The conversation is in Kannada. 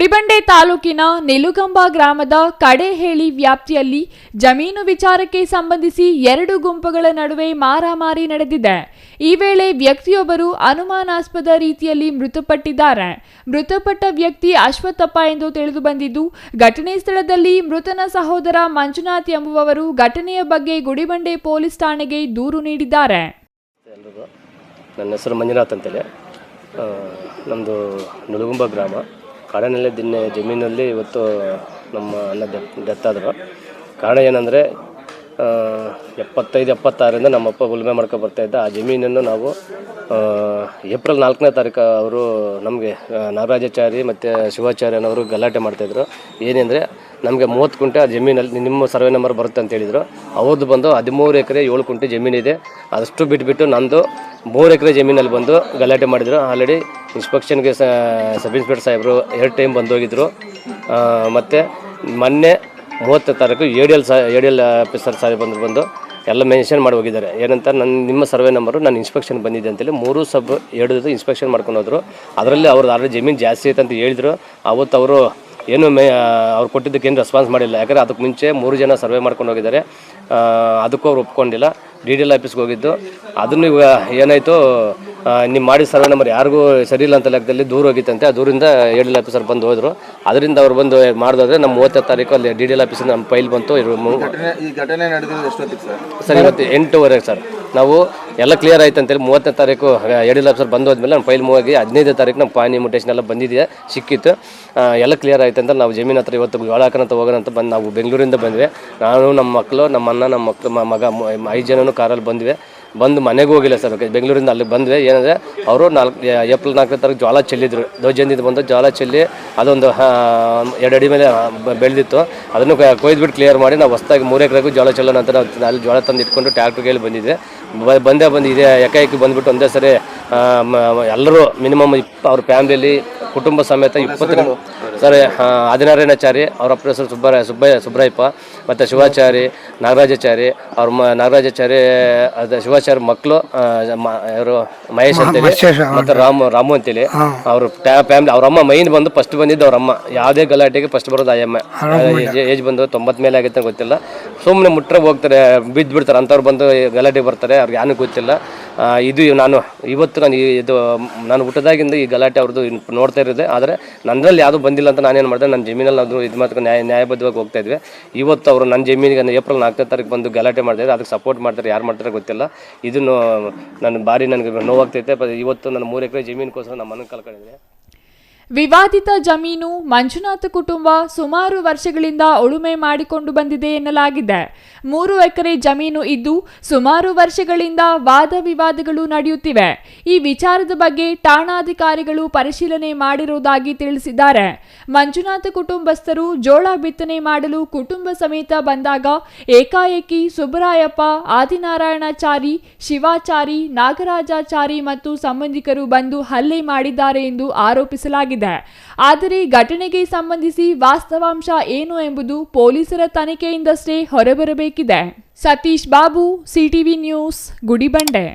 ಗುಡಿಬಂಡೆ ತಾಲೂಕಿನ ನಿಲುಗಂಬ ಗ್ರಾಮದ ಕಡೆಹೇಳಿ ವ್ಯಾಪ್ತಿಯಲ್ಲಿ ಜಮೀನು ವಿಚಾರಕ್ಕೆ ಸಂಬಂಧಿಸಿ ಎರಡು ಗುಂಪುಗಳ ನಡುವೆ ಮಾರಾಮಾರಿ ನಡೆದಿದೆ. ಈ ವೇಳೆ ವ್ಯಕ್ತಿಯೊಬ್ಬರು ಅನುಮಾನಾಸ್ಪದ ರೀತಿಯಲ್ಲಿ ಮೃತಪಟ್ಟಿದ್ದಾರೆ. ಮೃತಪಟ್ಟ ವ್ಯಕ್ತಿ ಅಶ್ವತ್ಥಪ್ಪ ಎಂದು ತಿಳಿದು ಬಂದಿದ್ದು, ಘಟನೆ ಸ್ಥಳದಲ್ಲಿ ಮೃತನ ಸಹೋದರ ಮಂಜುನಾಥ್ ಎಂಬುವವರು ಘಟನೆಯ ಬಗ್ಗೆ ಗುಡಿಬಂಡೆ ಪೊಲೀಸ್ ಠಾಣೆಗೆ ದೂರು ನೀಡಿದ್ದಾರೆ. ನನ್ನ ಹೆಸರು ಮಂಜುನಾಥ್ ಅಂತೇಳಿ. ನಮ್ಮದು ನುಳುಗುಂಬ ಗ್ರಾಮ. ಕಾಡಿನಲ್ಲೇ ದಿನ ಜಮೀನಲ್ಲಿ ಇವತ್ತು ನಮ್ಮ ಅಣ್ಣ ಡೆತ್ ಡೆತ್ತಾದರು. ಕಾರಣ ಏನಂದರೆ ಎಪ್ಪತ್ತೈದು, ಎಪ್ಪತ್ತಾರರಿಂದ ನಮ್ಮಪ್ಪ ಉಳುಮೆ ಮಾಡ್ಕೊಂಡು ಇದ್ದ. ಆ ಜಮೀನನ್ನು ನಾವು ಏಪ್ರಿಲ್ ನಾಲ್ಕನೇ ತಾರೀಕು ಅವರು ನಮಗೆ ನಾಗರಾಜಾಚಾರಿ ಮತ್ತು ಶಿವಾಚಾರ್ಯ ಅನ್ನೋರು ಗಲಾಟೆ ಮಾಡ್ತಾಯಿದ್ರು ಏನೆಂದರೆ, ನಮಗೆ ಮೂವತ್ತು ಕುಂಟೆ ಆ ಜಮೀನಲ್ಲಿ ನಿಮ್ಮ ಸರ್ವೆ ನಂಬರ್ ಬರುತ್ತೆ ಅಂತ ಹೇಳಿದರು. ಅವ್ರದ್ದು ಬಂದು ಹದಿಮೂರು ಎಕರೆ ಏಳು ಕುಂಟೆ ಜಮೀನಿದೆ. ಅದಷ್ಟು ಬಿಟ್ಬಿಟ್ಟು ನಂದು ಮೂರು ಎಕರೆ ಜಮೀನಲ್ಲಿ ಬಂದು ಗಲಾಟೆ ಮಾಡಿದರು. ಆಲ್ರೆಡಿ ಇನ್ಸ್ಪೆಕ್ಷನ್ಗೆ ಸಬ್ ಇನ್ಸ್ಪೆಕ್ಟರ್ ಸಾಹೇಬರು ಎರಡು ಟೈಮ್ ಬಂದೋಗಿದ್ರು. ಮತ್ತು ಮೊನ್ನೆ ಮೂವತ್ತನೇ ತಾರೀಕು ಎ ಡಿ ಎಲ್ ಸಾ, ಎ ಡಿ ಎಲ್ ಆಫೀಸರ್ ಸಾಹೇಬ್ ಬಂದು ಬಂದು ಎಲ್ಲ ಮೆನ್ಷನ್ ಮಾಡಿ ಹೋಗಿದ್ದಾರೆ. ಏನಂತ ನನ್ನ ನಿಮ್ಮ ಸರ್ವೆ ನಂಬರು ನಾನು ಇನ್ಸ್ಪೆಕ್ಷನ್ ಬಂದಿದೆ ಅಂತೇಳಿ ಮೂರು ಸಬ್ ಎರಡು ಇನ್ಸ್ಪೆಕ್ಷನ್ ಮಾಡ್ಕೊಂಡು ಹೋದರು. ಅದರಲ್ಲಿ ಅವ್ರದ್ದು ಆಲ್ರೆಡಿ ಜಮೀನು ಜಾಸ್ತಿ ಐತೆ ಅಂತ ಹೇಳಿದರು. ಅವತ್ತು ಅವರು ಏನು ಮೇ ಅವ್ರು ಕೊಟ್ಟಿದ್ದಕ್ಕೆ ಏನು ರೆಸ್ಪಾನ್ಸ್ ಮಾಡಿಲ್ಲ. ಯಾಕಂದರೆ ಅದಕ್ಕೆ ಮುಂಚೆ ಮೂರು ಜನ ಸರ್ವೆ ಮಾಡ್ಕೊಂಡು ಹೋಗಿದ್ದಾರೆ. ಅದಕ್ಕೂ ಅವ್ರು ಒಪ್ಕೊಂಡಿಲ್ಲ. ಡಿ ಡಿ ಎಲ್ ಆಫೀಸ್ಗೆ ಹೋಗಿದ್ದು. ಅದನ್ನು ಇವಾಗ ಏನಾಯಿತು ನೀವು ಮಾಡಿದ ಸರ್ವೆ ನಂಬರ್ ಯಾರಿಗೂ ಸರಿ ಇಲ್ಲ ಅಂತ ಲೆಕ್ಕದಲ್ಲಿ ದೂರ ಹೋಗಿತ್ತಂತೆ. ಆ ದೂರಿಂದ ಎ ಡಿ ಎಲ್ ಆಫೀಸರ್ ಬಂದು ಹೋದರು. ಅದರಿಂದ ಅವ್ರು ಬಂದು ಮಾಡಿದ್ರೆ ನಮ್ಮ ಮೂವತ್ತನೇ ತಾರೀಕು ಅಲ್ಲಿ ಡಿ ಡಿ ಎಲ್ ಆಫೀಸಿಂದ ನಮ್ಮ ಫೈಲ್ ಬಂತು. ಸರ್? ಸರ್ ಇವತ್ತು ಎಂಟೂವರೆಗೆ ಸರ್. ನಾವು ಎಲ್ಲ ಕ್ಲಿಯರ್ ಆಯ್ತು ಅಂತೇಳಿ ಮೂವತ್ತನೇ ತಾರೀಕು ಎಡಿಲ್ ಆಫೀಸರ್ ಬಂದು ಹೋದ್ಮೇಲೆ ನಮ್ಮ ಫೈಲ್ ಮೂವ್ ಆಗಿ ಹದಿನೈದು ತಾರೀಕು ನಮ್ಮ ಪಾನಿ ಮುಟೇಶನ್ ಎಲ್ಲ ಬಂದಿದೆ ಸಿಕ್ಕಿತ್ತು. ಎಲ್ಲ ಕ್ಲಿಯರ್ ಆಯ್ತು ಅಂತ ನಾವು ಜಮೀನ್ ಹತ್ರ ಇವತ್ತು ಜೋಳ ಹಾಕೋಣಂತ ಹೋಗೋಣ ಅಂತ ಬಂದು ನಾವು ಬೆಂಗಳೂರಿಂದ ಬಂದ್ವಿ. ನಾನು ನಮ್ಮ ಮಕ್ಕಳು ನಮ್ಮ ಅಣ್ಣ ನಮ್ಮ ಮಕ್ಕಳು ಮಗ ಐದು ಜನನು ಕಾರಲ್ಲಿ ಬಂದ್ವಿ. ಬಂದು ಮನೆಗೆ ಹೋಗಿಲ್ಲ ಸರ್. ಬೆಂಗಳೂರಿಂದ ಅಲ್ಲಿ ಬಂದ್ವಿ. ಏನಂದರೆ, ಅವರು ನಾಲ್ಕು ಏಪ್ರಿಲ್ ನಾಲ್ಕನೇ ತಾರೀಕು ಜ್ವಾಲ ಚೆಲ್ಲಿದ್ರು. ಧ್ವಜದಿಂದ ಬಂದು ಜ್ವಾಲ ಚೆಲ್ಲಿ ಅದೊಂದು ಎರಡು ಅಡಿ ಮೇಲೆ ಬೆಳೆದಿತ್ತು. ಅದನ್ನು ಕೊಯ್ದುಬಿಟ್ಟು ಕ್ಲಿಯರ್ ಮಾಡಿ ನಾವು ಹೊಸ್ದಾಗಿ ಮೂರು ಎಕರೆಗೂ ಜ್ವಾಳ ಚೆಲ್ಲೋಣ ಅಂತ ಅಲ್ಲಿ ಜೋಳ ತಂದು ಇಟ್ಕೊಂಡು ಟ್ಯಾಕ್ಟ್ರಿಗೆ ಬ- ಬಂದು ಇದೇ ಏಕಾಏಕಿ ಬಂದ್ಬಿಟ್ಟು ಒಂದೇ ಸರಿ ಎಲ್ಲರೂ ಮಿನಿಮಮ್ ಇಪ್ಪ ಅವ್ರ ಫ್ಯಾಮಿಲಿಯಲ್ಲಿ ಕುಟುಂಬ ಸಮೇತ ಇಪ್ಪತ್ತು ಸರಿ ಆದಿನಾರೇನಾಚಾರಿ ಅವರ ಅಪ್ಪ ಹೆಸರು ಸುಬ್ಬರಾಯ ಸುಬ್ಬಯ್ಯ ಸುಬ್ರಾಯಪ್ಪ ಮತ್ತು ಶಿವಾಚಾರಿ ನಾಗರಾಜಾಚಾರಿ ಅವ್ರ ಮ ನಾಗರಾಜಾಚಾರಿ ಅದು ಶಿವಾಚಾರಿ ಮಕ್ಕಳು ಇವರು ಮಹೇಶ್ ಅಂತೇಳಿ ಮತ್ತು ರಾಮು ರಾಮು ಅಂತೇಳಿ. ಅವ್ರ ಫ್ಯಾಮಿಲಿ ಅವ್ರ ಅಮ್ಮ ಮೈನ್ ಬಂದು ಫಸ್ಟ್ ಬಂದಿದ್ದು ಅವ್ರ ಅಮ್ಮ. ಯಾವುದೇ ಗಲಾಟೆಗೆ ಫಸ್ಟ್ ಬರೋದು ಆಯಮ್ಮ. ಏಜ್ ಬಂದು ತೊಂಬತ್ತು ಮೇಲೆ ಆಗುತ್ತೆ ಅಂತ ಗೊತ್ತಿಲ್ಲ. ಸುಮ್ಮನೆ ಮುಟ್ಟರೆ ಹೋಗ್ತಾರೆ ಬಿದ್ದು ಬಿಡ್ತಾರೆ ಅಂಥವ್ರು ಬಂದು ಗಲಾಟೆಗೆ ಬರ್ತಾರೆ. ಅವ್ರಿಗೆ ಏನೂ ಗೊತ್ತಿಲ್ಲ. ಇದು ನಾನು ಇವತ್ತು ನಾನು ಇದು, ನಾನು ಹುಟ್ಟದಾಗಿಂದ ಈ ಗಲಾಟೆ ಅವ್ರದ್ದು ನೋಡ್ತಾ ಇರೋದೆ. ಆದರೆ ನನ್ನಲ್ಲಿ ಯಾವುದು ಬಂದಿಲ್ಲ ಅಂತ ನಾನೇನು ಮಾಡಿದೆ? ನನ್ನ ಜಮೀನಲ್ಲಿ ಅದು ಇದು ಮಾತ್ರ ನ್ಯಾಯ ನ್ಯಾಯಬದ್ಧವಾಗಿ ಹೋಗ್ತಾ ಇದ್ವಿ. ಇವತ್ತು ಅವರು ನನ್ನ ಜಮೀನಿಗೆ ಏಪ್ರಿಲ್ ನಾಲ್ಕನೇ ತಾರೀಕು ಬಂದು ಗಲಾಟೆ ಮಾಡ್ತಾರೆ ಅದಕ್ಕೆ ಸಪೋರ್ಟ್ ಮಾಡ್ತಾರೆ, ಯಾರು ಮಾಡ್ತಾರೆ ಗೊತ್ತಿಲ್ಲ. ಇದನ್ನು ನನ್ನ ಭಾರಿ ನನಗೆ ನೋವಾಗ್ತೈತೆ. ಇವತ್ತು ನನ್ನ ಮೂರು ಎಕರೆ ಜಮೀನಿಗೋಸ್ಕರ ನಮ್ಮ ಮನೆ ಕಳ್ಕೊಂಡಿದ್ದೀನಿ. ವಿವಾದಿತ ಜಮೀನು ಮಂಜುನಾಥ ಕುಟುಂಬ ಸುಮಾರು ವರ್ಷಗಳಿಂದ ಉಳುಮೆ ಮಾಡಿಕೊಂಡು ಬಂದಿದೆ ಎನ್ನಲಾಗಿದೆ. ಮೂರು ಎಕರೆ ಜಮೀನು ಇದ್ದು ಸುಮಾರು ವರ್ಷಗಳಿಂದ ವಾದ ವಿವಾದಗಳು ನಡೆಯುತ್ತಿವೆ. ಈ ವಿಚಾರದ ಬಗ್ಗೆ ಠಾಣಾಧಿಕಾರಿಗಳು ಪರಿಶೀಲನೆ ಮಾಡಿರುವುದಾಗಿ ತಿಳಿಸಿದ್ದಾರೆ. ಮಂಜುನಾಥ ಕುಟುಂಬಸ್ಥರು ಜೋಳ ಬಿತ್ತನೆ ಮಾಡಲು ಕುಟುಂಬ ಸಮೇತ ಬಂದಾಗ ಏಕಾಏಕಿ ಸುಬ್ಬರಾಯಪ್ಪ, ಆದಿನಾರಾಯಣಾಚಾರಿ, ಶಿವಾಚಾರಿ, ನಾಗರಾಜಾಚಾರಿ ಮತ್ತು ಸಂಬಂಧಿಕರು ಬಂದು ಹಲ್ಲೆ ಮಾಡಿದ್ದಾರೆ ಎಂದು ಆರೋಪಿಸಲಾಗಿದೆ. ಆದರೆ ಘಟನೆಗೆ ಸಂಬಂಧಿಸಿ ವಾಸ್ತವಾಂಶ ಏನು ಎಂಬುದು ಪೊಲೀಸರ ತನಿಖೆಯಿಂದಷ್ಟೇ ಹೊರಬರಬೇಕಿದೆ. Satish Babu CTV news Gudibande.